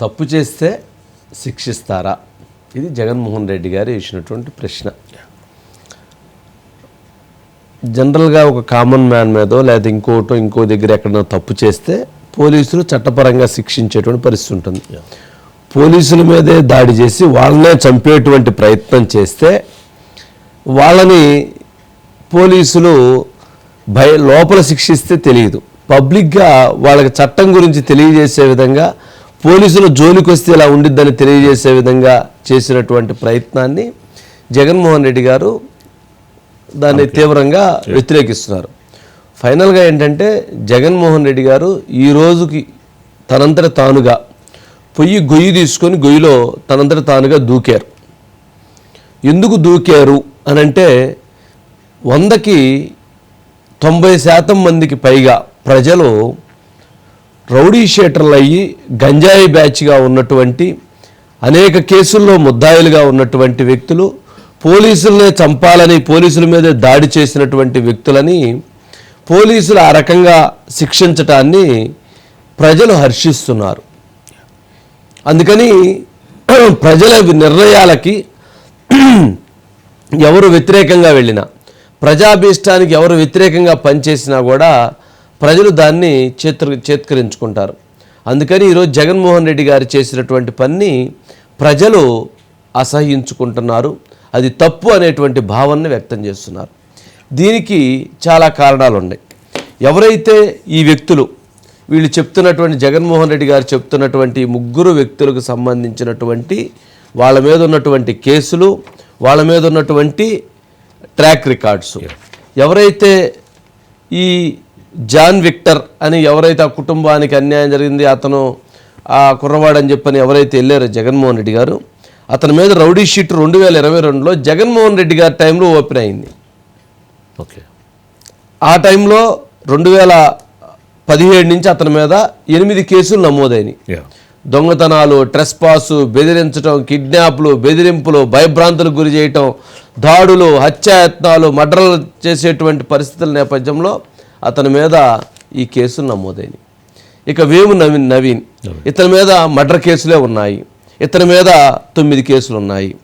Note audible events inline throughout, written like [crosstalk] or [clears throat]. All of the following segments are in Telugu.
తప్పు చేస్తే శిక్షిస్తారా? ఇది జగన్మోహన్ రెడ్డి గారు వేసినటువంటి ప్రశ్న. జనరల్గా ఒక కామన్ మ్యాన్ మీదో లేదా ఇంకోటో ఇంకో దగ్గర ఎక్కడైనా తప్పు చేస్తే పోలీసులు చట్టపరంగా శిక్షించేటువంటి పరిస్థితి ఉంటుంది. పోలీసుల మీదే దాడి చేసి వాళ్ళనే చంపేటువంటి ప్రయత్నం చేస్తే వాళ్ళని పోలీసులు భయ లోపల శిక్షిస్తే తెలియదు. పబ్లిక్గా వాళ్ళకి చట్టం గురించి తెలియజేసే విధంగా పోలీసులు జోలికి వస్తే ఇలా ఉండిద్దని తెలియజేసే విధంగా చేసినటువంటి ప్రయత్నాన్ని జగన్మోహన్ రెడ్డి గారు దాన్ని తీవ్రంగా వ్యతిరేకిస్తున్నారు. ఫైనల్గా ఏంటంటే జగన్మోహన్ రెడ్డి గారు ఈ రోజుకి తనంతట తానుగా పొయ్యి గొయ్యి తీసుకొని గొయ్యిలో తనంతట తానుగా దూకారు. ఎందుకు దూకారు అని అంటే వందకి తొంభై శాతం మందికి పైగా ప్రజలు రౌడీ షీటర్లు అయ్యి గంజాయి బ్యాచ్గా ఉన్నటువంటి అనేక కేసుల్లో ముద్దాయిలుగా ఉన్నటువంటి వ్యక్తులు పోలీసులనే చంపాలని పోలీసుల మీద దాడి చేసినటువంటి వ్యక్తులని పోలీసులు ఆ రకంగా శిక్షించటాన్ని ప్రజలు హర్షిస్తున్నారు. అందుకని [clears throat] ప్రజల నిర్ణయాలకి [clears throat] ఎవరు వ్యతిరేకంగా వెళ్ళినా ప్రజాభీష్టానికి ఎవరు వ్యతిరేకంగా పనిచేసినా కూడా ప్రజలు దాన్ని చేత్ర చేత్కరించుకుంటారు. అందుకని ఈరోజు జగన్మోహన్ రెడ్డి గారు చేసినటువంటి పని ప్రజలు అసహించుకుంటున్నారు అది తప్పు అనేటువంటి భావనని వ్యక్తం చేస్తున్నారు. దీనికి చాలా కారణాలు ఉన్నాయి ఎవరైతే ఈ వ్యక్తులు వీళ్ళు చెప్తున్నటువంటి జగన్మోహన్ రెడ్డి గారు చెప్తున్నటువంటి ముగ్గురు వ్యక్తులకు సంబంధించినటువంటి వాళ్ళ మీద ఉన్నటువంటి కేసులు వాళ్ళ మీద ఉన్నటువంటి ట్రాక్ రికార్డ్స్. ఎవరైతే ఈ జాన్ విక్టర్ అని ఎవరైతే ఆ కుటుంబానికి అన్యాయం జరిగింది అతను ఆ కుర్రవాడు అని చెప్పని ఎవరైతే వెళ్ళారో జగన్మోహన్ రెడ్డి గారు అతని మీద రౌడీ షీట్ రెండు వేల ఇరవై రెండులో జగన్మోహన్ రెడ్డి గారి టైంలో ఓపెన్ అయింది. ఓకే. ఆ టైంలో రెండు వేల పదిహేడు నుంచి అతని మీద ఎనిమిది కేసులు నమోదైనవి దొంగతనాలు ట్రెస్పాసు బెదిరించడం కిడ్నాప్లు బెదిరింపులు భయభ్రాంతులకు గురి చేయటం దాడులు హత్యాయత్నాలు మర్డర్లు చేసేటువంటి పరిస్థితుల నేపథ్యంలో అతని మీద ఈ కేసులు నమోదైనవి ఇక వేము నవీన్ నవీన్ ఇతని మీద మర్డర్ కేసులే ఉన్నాయి. ఇతని మీద తొమ్మిది కేసులు ఉన్నాయి.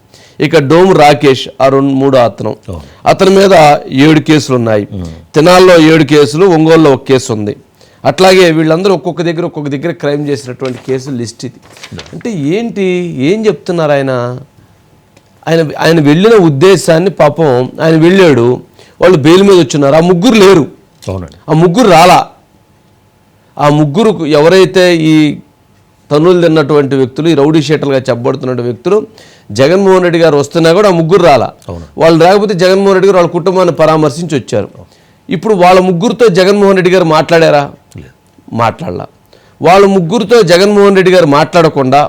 ఇక డోము రాకేష్ ఆ రెండు మూడో అతను. అతని మీద ఏడు కేసులు ఉన్నాయి. తినాల్లో ఏడు కేసులు ఒంగోలులో ఒక కేసు ఉంది. అట్లాగే వీళ్ళందరూ ఒక్కొక్క దగ్గర ఒక్కొక్క దగ్గర క్రైమ్ చేసినటువంటి కేసులు లిస్ట్ ఇది. అంటే ఏంటి? ఏం చెప్తున్నారు ఆయన? ఆయన ఆయన వెళ్ళిన ఉద్దేశాన్ని పాపం ఆయన వెళ్ళాడు. వాళ్ళు బెయిల్ మీద వచ్చున్నారు ఆ ముగ్గురు లేరు. అవునండి ఆ ముగ్గురు రాలా. ఆ ముగ్గురు ఎవరైతే ఈ తన్నులు తిన్నటువంటి వ్యక్తులు ఈ రౌడీ షీటర్లుగా చెప్పబడుతున్న వ్యక్తులు జగన్మోహన్ రెడ్డి గారు వస్తున్నా కూడా ఆ ముగ్గురు రాలా. వాళ్ళు రాకపోతే జగన్మోహన్ రెడ్డి గారు వాళ్ళ కుటుంబాన్ని పరామర్శించి వచ్చారు. ఇప్పుడు వాళ్ళ ముగ్గురితో జగన్మోహన్ రెడ్డి గారు మాట్లాడారా? మాట్లాడలా. వాళ్ళ ముగ్గురితో జగన్మోహన్ రెడ్డి గారు మాట్లాడకుండా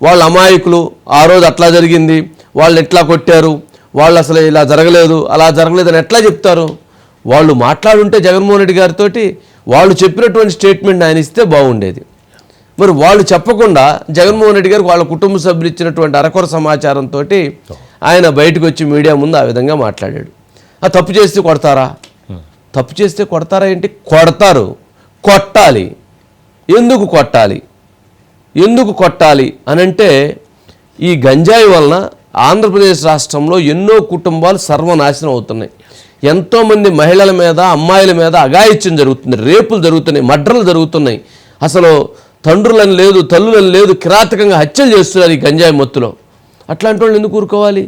వాళ్ళ అమాయకులు ఆ రోజు అట్లా జరిగింది వాళ్ళు ఎట్లా కొట్టారు వాళ్ళు అసలు ఇలా జరగలేదు అలా జరగలేదు అని ఎట్లా చెప్తారు? వాళ్ళు మాట్లాడుంటే జగన్మోహన్ రెడ్డి గారితో వాళ్ళు చెప్పినటువంటి స్టేట్మెంట్ ఆయన ఇస్తే బాగుండేది. మరి వాళ్ళు చెప్పకుండా జగన్మోహన్ రెడ్డి గారికి వాళ్ళ కుటుంబ సభ్యులు ఇచ్చినటువంటి అరకొర సమాచారంతో ఆయన బయటకు వచ్చి మీడియా ముందు ఆ విధంగా మాట్లాడాడు. ఆ తప్పు చేస్తే కొడతారా? తప్పు చేస్తే కొడతారా ఏంటి? కొడతారు. కొట్టాలి. ఎందుకు కొట్టాలి? ఎందుకు కొట్టాలి అనంటే ఈ గంజాయి వలన ఆంధ్రప్రదేశ్ రాష్ట్రంలో ఎన్నో కుటుంబాలు సర్వనాశనం అవుతున్నాయి. ఎంతోమంది మహిళల మీద అమ్మాయిల మీద అగాయిత్యం జరుగుతుంది రేపులు జరుగుతున్నాయి మడ్రలు జరుగుతున్నాయి. అసలు తండ్రులని లేదు తల్లులని లేదు కిరాతకంగా హత్యలు చేస్తున్నారు ఈ గంజాయి మత్తులో. అట్లాంటి వాళ్ళు ఎందుకు ఊరుకోవాలి?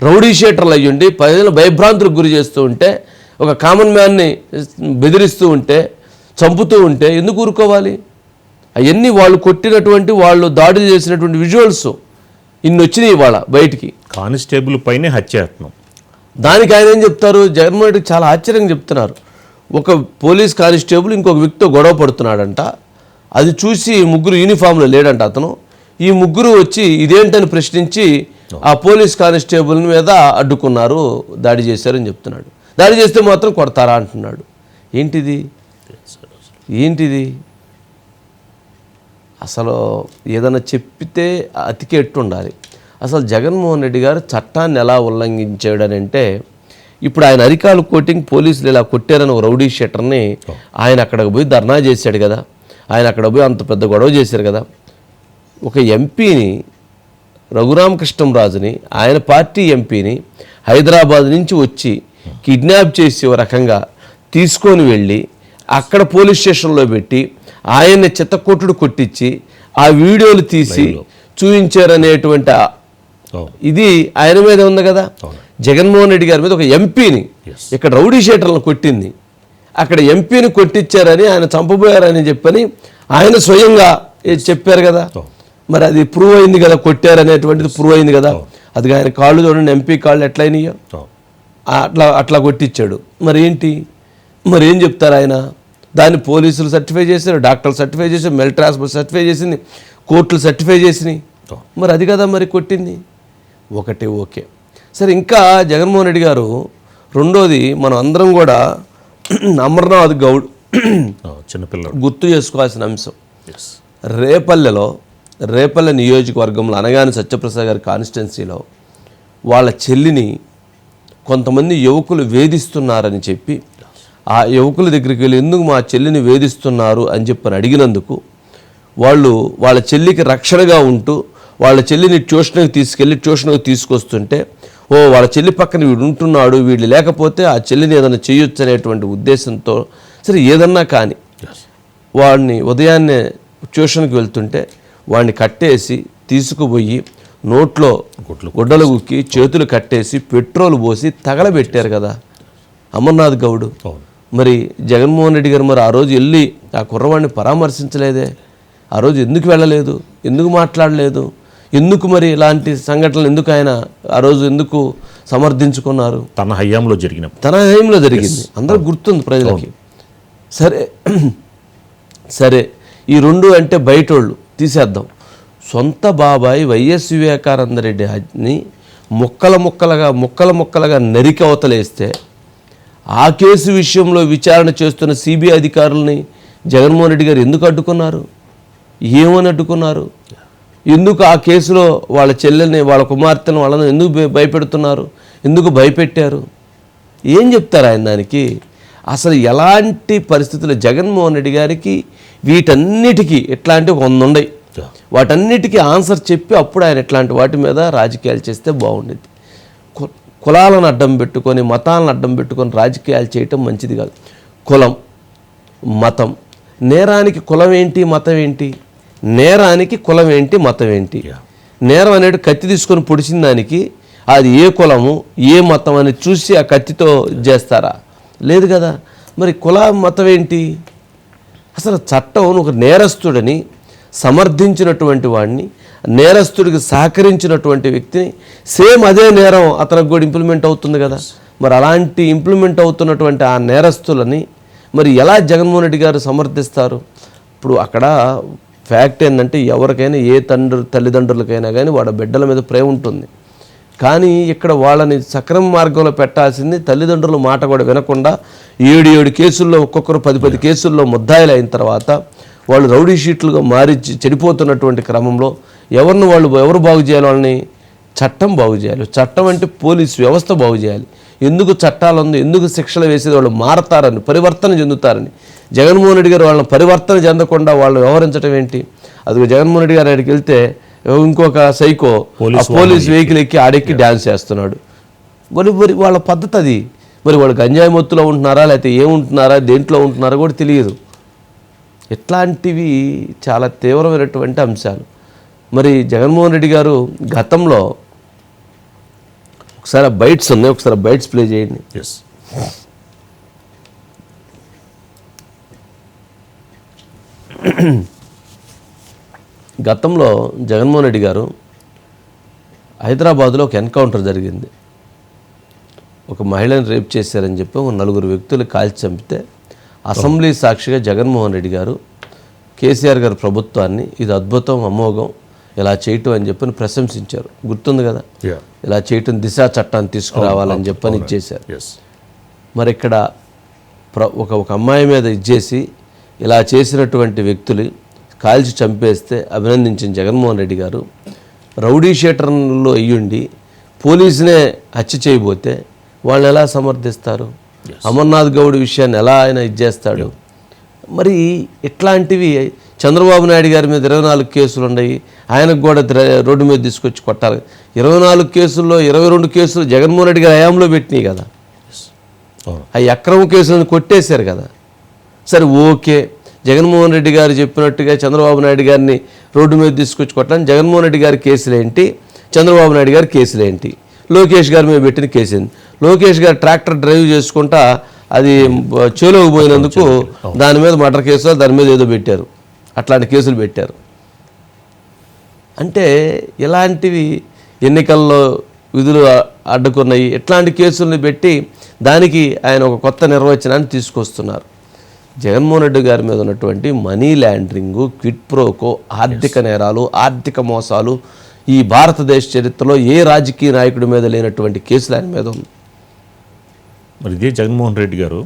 రౌడీషీటర్లు అయ్యుండి ప్రజలు భయభ్రాంతులకు గురి చేస్తూ ఉంటే ఒక కామన్ మ్యాన్ని బెదిరిస్తూ ఉంటే చంపుతూ ఉంటే ఎందుకు ఊరుకోవాలి? అవన్నీ వాళ్ళు కొట్టినటువంటి వాళ్ళు దాడులు చేసినటువంటి విజువల్స్ ఇన్ని వచ్చినాయి ఇవాళ బయటికి. కానిస్టేబుల్ పైనే హత్యాయత్నం. దానికి ఆయన ఏం చెప్తారు? జగన్మోహన్ రెడ్డి చాలా ఆశ్చర్యంగా చెప్తున్నారు. ఒక పోలీస్ కానిస్టేబుల్ ఇంకొక వ్యక్తితో గొడవ పడుతున్నాడంట. అది చూసి ముగ్గురు యూనిఫామ్లో లేడంట అతను. ఈ ముగ్గురు వచ్చి ఇదేంటని ప్రశ్నించి ఆ పోలీస్ కానిస్టేబుల్ మీద అడ్డుకున్నారు. దాడి చేశారని చెప్తున్నాడు. దాడి చేస్తే మాత్రం కొడతారా అంటున్నాడు. ఏంటిది? ఏంటిది? అసలు ఏదైనా చెప్పితే అతికెట్టు ఉండాలి. అసలు జగన్మోహన్ రెడ్డి గారు చట్టాన్ని ఎలా ఉల్లంఘించాడని అంటే ఇప్పుడు ఆయన అరికాలు కోటింగ్ పోలీసులు ఇలా కొట్టారని ఒక రౌడీ షెటర్ని ఆయన అక్కడికి పోయి ధర్నా చేశాడు కదా. ఆయన అక్కడ పోయి అంత పెద్ద గొడవ చేశారు కదా. ఒక ఎంపీని రఘురామకృష్ణంరాజుని ఆయన పార్టీ ఎంపీని హైదరాబాద్ నుంచి వచ్చి కిడ్నాప్ చేసి ఒక రకంగా తీసుకొని వెళ్ళి అక్కడ పోలీస్ స్టేషన్లో పెట్టి ఆయన్ని చిత్తకొట్టుడు కొట్టించి ఆ వీడియోలు తీసి చూపించారనేటువంటి ఇది ఆయన మీద ఉంది కదా? జగన్మోహన్ రెడ్డి గారి మీద ఒక ఎంపీని. ఇక్కడ రౌడీ షీటర్లను కొట్టింది. అక్కడ ఎంపీని కొట్టించారని ఆయన చంపబోయారని చెప్పని ఆయన స్వయంగా చెప్పారు కదా? మరి అది ప్రూవ్ అయింది కదా కొట్టారనేటువంటిది ప్రూవ్ అయింది కదా? అది ఆయన కాళ్ళు చూడండి ఎంపీ కాళ్ళు ఎట్లయినాయో? అట్లా అట్లా కొట్టించాడు. మరి ఏంటి? మరి ఏం చెప్తారు ఆయన? దాన్ని పోలీసులు సర్టిఫై చేశారు డాక్టర్లు సర్టిఫై చేశారు మిలిటరీ హాస్పిటల్ సర్టిఫై చేసింది కోర్టులు సర్టిఫై చేసినాయి. మరి అది కదా మరి కొట్టింది? ఒకటి ఓకే. సరే ఇంకా జగన్మోహన్ రెడ్డి గారు రెండోది మనం అందరం కూడా అమర్నాథ్ గౌడ్ అవును. చిన్నపిల్లడు గుర్తు చేసుకోవాల్సిన అంశం. రేపల్లెలో రేపల్లె నియోజకవర్గంలో అనగాని సత్యప్రసాద్ గారి కాన్స్టిట్యున్సీలో వాళ్ళ చెల్లిని కొంతమంది యువకులు వేధిస్తున్నారని చెప్పి ఆ యువకుల దగ్గరికి వెళ్ళి ఎందుకు మా చెల్లిని వేధిస్తున్నారు అని చెప్పని అడిగినందుకు వాళ్ళు వాళ్ళ చెల్లికి రక్షణగా ఉంటూ వాళ్ళ చెల్లిని ట్యూషన్కి తీసుకెళ్ళి ట్యూషన్కి తీసుకొస్తుంటే ఓ వాళ్ళ చెల్లి పక్కన వీడు ఉంటున్నాడు వీడు లేకపోతే ఆ చెల్లిని ఏదైనా చేయొచ్చు అనేటువంటి ఉద్దేశంతో సరే ఏదన్నా కానీ వాడిని ఉదయాన్నే ట్యూషన్కి వెళ్తుంటే వాడిని కట్టేసి తీసుకుపోయి నోట్లో గుడ్డలు గుక్కి చేతులు కట్టేసి పెట్రోల్ పోసి తగలబెట్టారు కదా. అమర్నాథ్ గౌడ్. మరి జగన్మోహన్ రెడ్డి గారు మరి ఆ రోజు వెళ్ళి ఆ కుర్రవాడిని పరామర్శించలేదే. ఆ రోజు ఎందుకు వెళ్ళలేదు? ఎందుకు మాట్లాడలేదు? ఎందుకు మరి ఇలాంటి సంఘటనలు ఎందుకు ఆయన ఆ రోజు ఎందుకు సమర్థించుకున్నారు? తన హయాంలో జరిగినప్పుడు. తన హయంలో జరిగింది. అందరూ గుర్తుంది ప్రజలకి. సరే సరే ఈ రెండు అంటే బయటోళ్ళు తీసేద్దాం. సొంత బాబాయ్ వైఎస్ వివేకానందరెడ్డిని ముక్కల ముక్కలుగా ముక్కల ముక్కలుగా నరికి అవతలేస్తే ఆ కేసు విషయంలో విచారణ చేస్తున్న సిబిఐ అధికారుల్ని జగన్మోహన్ రెడ్డి గారు ఎందుకు అడ్డుకున్నారు? ఏమని అడ్డుకున్నారు? ఎందుకు ఆ కేసులో వాళ్ళ చెల్లెల్ని వాళ్ళ కుమార్తెను వాళ్ళని ఎందుకు భయ- భయపెడుతున్నారు? ఎందుకు భయపెట్టారు? ఏం చెప్తారు ఆయన దానికి? అసలు ఎలాంటి పరిస్థితులు జగన్మోహన్ రెడ్డి గారికి వీటన్నిటికీ ఎట్లాంటి వంద ఉన్నాయి వాటన్నిటికీ ఆన్సర్ చెప్పి అప్పుడు ఆయన ఇట్లాంటి వాటి మీద రాజకీయాలు చేస్తే బాగుండేది. కులాలను అడ్డం పెట్టుకొని మతాలను అడ్డం పెట్టుకొని రాజకీయాలు చేయటం మంచిది కాదు. కులం మతం. నేరానికి కులం ఏంటి మతం ఏంటి? నేరానికి కులం ఏంటి మతం ఏంటి? నేరం అనేది కత్తి తీసుకొని పొడిచిన దానికి అది ఏ కులము ఏ మతం అని చూసి ఆ కత్తితో చేస్తారా? లేదు కదా. మరి కుల మతం ఏంటి? అసలు చట్టం ఒక నేరస్తుడిని సమర్థించినటువంటి వాడిని నేరస్తుడికి సహకరించినటువంటి వ్యక్తిని సేమ్ అదే నేరం అతనికి కూడా ఇంప్లిమెంట్ అవుతుంది కదా. మరి అలాంటి ఇంప్లిమెంట్ అవుతున్నటువంటి ఆ నేరస్తులని మరి ఎలా జగన్మోహన్ రెడ్డి గారు సమర్థిస్తారు? ఇప్పుడు అక్కడ ఫ్యాక్ట్ ఏంటంటే ఎవరికైనా ఏ తండ్రి తల్లిదండ్రులకైనా కానీ వాళ్ళ బిడ్డల మీద ప్రేమ ఉంటుంది. కానీ ఇక్కడ వాళ్ళని సక్రమ మార్గంలో పెట్టాల్సింది తల్లిదండ్రుల మాట కూడా వినకుండా ఏడు ఏడు కేసుల్లో ఒక్కొక్కరు పది పది కేసుల్లో ముద్దాయిలు అయిన తర్వాత వాళ్ళు రౌడీ షీట్లుగా మారి చెడిపోతున్నటువంటి క్రమంలో ఎవరిని వాళ్ళు ఎవరు బాగు చేయాలి వాళ్ళని చట్టం బాగు చేయాలి. చట్టం అంటే పోలీస్ వ్యవస్థ బాగు చేయాలి. ఎందుకు చట్టాలు ఉంది ఎందుకు శిక్షలు వేసేది వాళ్ళు మారతారని పరివర్తన చెందుతారని. జగన్మోహన్ రెడ్డి గారు వాళ్ళని పరివర్తన చెందకుండా వాళ్ళు వ్యవహరించడం ఏంటి? అది జగన్మోహన్ రెడ్డి గారు అక్కడికి వెళ్తే ఇంకొక సైకో పోలీస్ వెహికల్ ఎక్కి ఆడెక్కి డ్యాన్స్ చేస్తున్నాడు. మరి మరి వాళ్ళ పద్ధతి అది. మరి వాళ్ళు గంజాయి మొత్తులో ఉంటున్నారా లేకపోతే ఏముంటున్నారా దేంట్లో ఉంటున్నారా కూడా తెలియదు. ఇట్లాంటివి చాలా తీవ్రమైనటువంటి అంశాలు. మరి జగన్మోహన్ రెడ్డి గారు గతంలో ఒకసారి బైట్స్ ఉన్నాయి ఒకసారి బైట్స్ ప్లే చేయండి. ఎస్ [clears throat] గతంలో జగన్మోహన్ రెడ్డి గారు హైదరాబాద్లో ఒక ఎన్కౌంటర్ జరిగింది. ఒక మహిళని రేప్ చేశారని చెప్పి ఒక నలుగురు వ్యక్తులు కాల్చి చంపితే అసెంబ్లీ సాక్షిగా జగన్మోహన్ రెడ్డి గారు కేసీఆర్ గారి ప్రభుత్వాన్ని ఇది అద్భుతం అమోఘం ఇలా చేయటం అని చెప్పని ప్రశంసించారు. గుర్తుంది కదా? ఇలా చేయటం దిశ చట్టాన్ని తీసుకురావాలని చెప్పని ఇచ్చేశారు మరి ఇక్కడ ప్ర ఒక ఒక అమ్మాయి మీద ఇచ్చేసి ఇలా చేసినటువంటి వ్యక్తులు కాల్చి చంపేస్తే అభినందించిన జగన్మోహన్ రెడ్డి గారు రౌడీ షీటర్లో అయ్యుండి పోలీసునే హత్య చేయబోతే వాళ్ళని ఎలా సమర్థిస్తారు? అమర్నాథ్ గౌడ్ విషయాన్ని ఎలా ఆయన ఇచ్చేస్తాడు మరి ఇట్లాంటివి చంద్రబాబు నాయుడు గారి మీద ఇరవై నాలుగు కేసులు ఉన్నాయి. ఆయనకు కూడా రోడ్డు మీద తీసుకొచ్చి కొట్టాలి. ఇరవై నాలుగు కేసుల్లో ఇరవై రెండు కేసులు జగన్మోహన్ రెడ్డి గారి హయాంలో పెట్టినాయి కదా. అవును. ఆ అక్రమ కేసులను కొట్టేశారు కదా. సరే ఓకే. జగన్మోహన్ రెడ్డి గారు చెప్పినట్టుగా చంద్రబాబు నాయుడు గారిని రోడ్డు మీద తీసుకొచ్చి కొట్టడానికి జగన్మోహన్ రెడ్డి గారి కేసులు ఏంటి? చంద్రబాబు నాయుడు గారి కేసులు ఏంటి? లోకేష్ గారి మీద పెట్టిన కేసు ఏంటి లోకేష్ గారు ట్రాక్టర్ డ్రైవ్ చేసుకుంటా అది చేలోకి పోయినందుకు దాని మీద మర్డర్ కేసు దాని మీద ఏదో పెట్టారు. అట్లాంటి కేసులు పెట్టారు. అంటే ఇలాంటివి ఎన్నికల్లో విధులు అడ్డుకున్నాయి? ఇట్లాంటి కేసుల్ని పెట్టి దానికి ఆయన ఒక కొత్త నిర్వచనాన్ని తీసుకొస్తున్నారు. జగన్మోహన్ రెడ్డి గారి మీద ఉన్నటువంటి మనీ ల్యాండరింగు క్విట్ ప్రోకో ఆర్థిక నేరాలు ఆర్థిక మోసాలు ఈ భారతదేశ చరిత్రలో ఏ రాజకీయ నాయకుడి మీద లేనటువంటి కేసులు ఆయన మీద ఉంది? మరి ఇదే జగన్మోహన్ రెడ్డి గారు.